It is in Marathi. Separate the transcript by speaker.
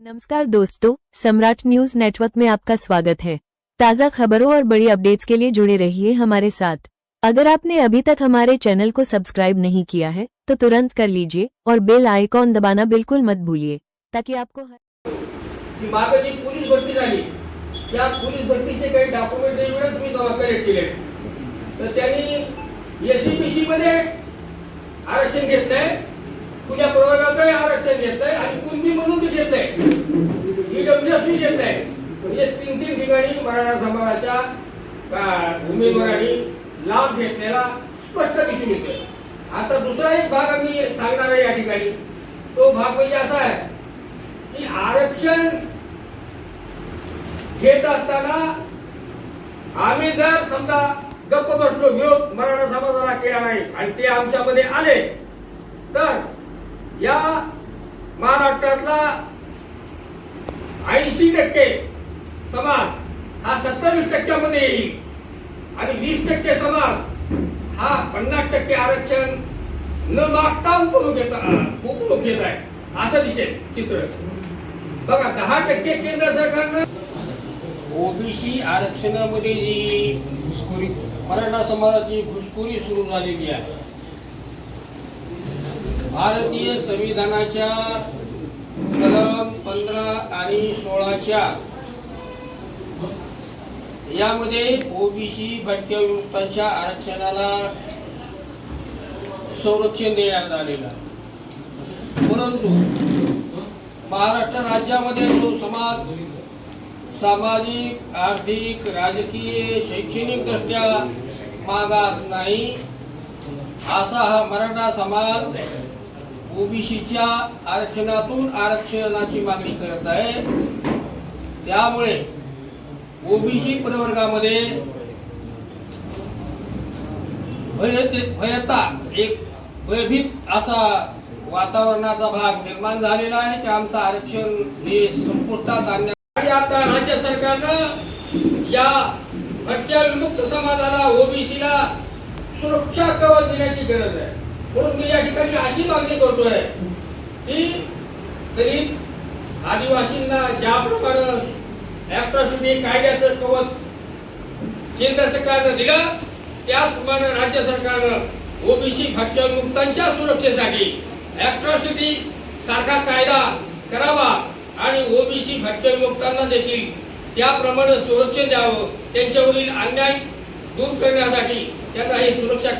Speaker 1: नमस्कार दोस्तों, सम्राट न्यूज़ नेटवर्क में आपका स्वागत है। ताज़ा खबरों और बड़ी अपडेट्स के लिए जुड़े रहिए हमारे साथ। अगर आपने अभी तक हमारे चैनल को सब्सक्राइब नहीं किया है तो तुरंत कर लीजिए और बेल आइकॉन दबाना बिल्कुल मत भूलिए, ताकि आपको हर
Speaker 2: मध्ये आरक्षण प्रवर्गाचं आरक्षण घेतलंय आणि घेतलंय ईडब्ल्यूएस बी म्हणजे तीन तीन ठिकाणी मराठा समाजाच्या उमेदवारांनी लाभ घेतलेला स्पष्ट दिसून येतोय. आता दुसरा एक भाग आम्ही सांगणार आहे या ठिकाणी. तो भाग म्हणजे असा आहे की आरक्षण घेत असताना आम्ही जर समजा गप्प बसलो विरोध मराठा समाजाला केला नाही आणि ते आमच्यामध्ये आले तर या महाराष्ट्रातला ऐंशी टक्के समाज हा सत्तावीस टक्क्यामध्ये येईल. आणि वीस टक्के समाज हा पन्नास टक्के आरक्षण न मागता उपभोग घेत उपभोग घेत आहे. असं दिसेल चित्र बघा दहा टक्के केंद्र सरकारनं ओबीसी आरक्षणामध्ये जी घुसखोरी मराठा समाजाची घुसखोरी सुरू झालेली आहे. भारतीय संविधानाच्या आणि सोळाच्या. यामध्ये ओबीसी भटक्या विमुक्तांच्या आरक्षणाला संरक्षण देण्यात आलेलं परंतु महाराष्ट्र राज्यामध्ये जो समाज सामाजिक आर्थिक राजकीय शैक्षणिक दृष्ट्या मागास नाही असा हा मराठा समाज ओबीसीच्या आरक्षणातून आरक्षणाची मागणी करत आहे. त्यामुळे ओबीसी प्रवर्गामध्ये भयते- भयता एक भयभीत असा वातावरणाचा भाग निर्माण झालेला आहे की आमचं आरक्षण हे संपुष्टात आणण्या आणि आता राज्य सरकारनं या भटक्या विमुक्त समाजाला ओबीसीला सुरक्षा कवच देण्याची गरज आहे. म्हणून मी या ठिकाणी अशी मागणी करतोय की गरीब आदिवासींना ज्याप्रमाणे ऍक्ट्रॉसिटी कायद्याचं कवच केंद्र सरकारनं दिलं त्याचप्रमाणे राज्य सरकारनं ओबीसी भटक्या मुक्तांच्या सुरक्षेसाठी ॲक्ट्रॉसिटी सारखा कायदा करावा आणि ओबीसी भटक्या मुक्तांना देखील त्याप्रमाणे संरक्षण द्यावं त्यांच्यावरील अन्याय दूर करण्यासाठी त्यांना ही सुरक्षा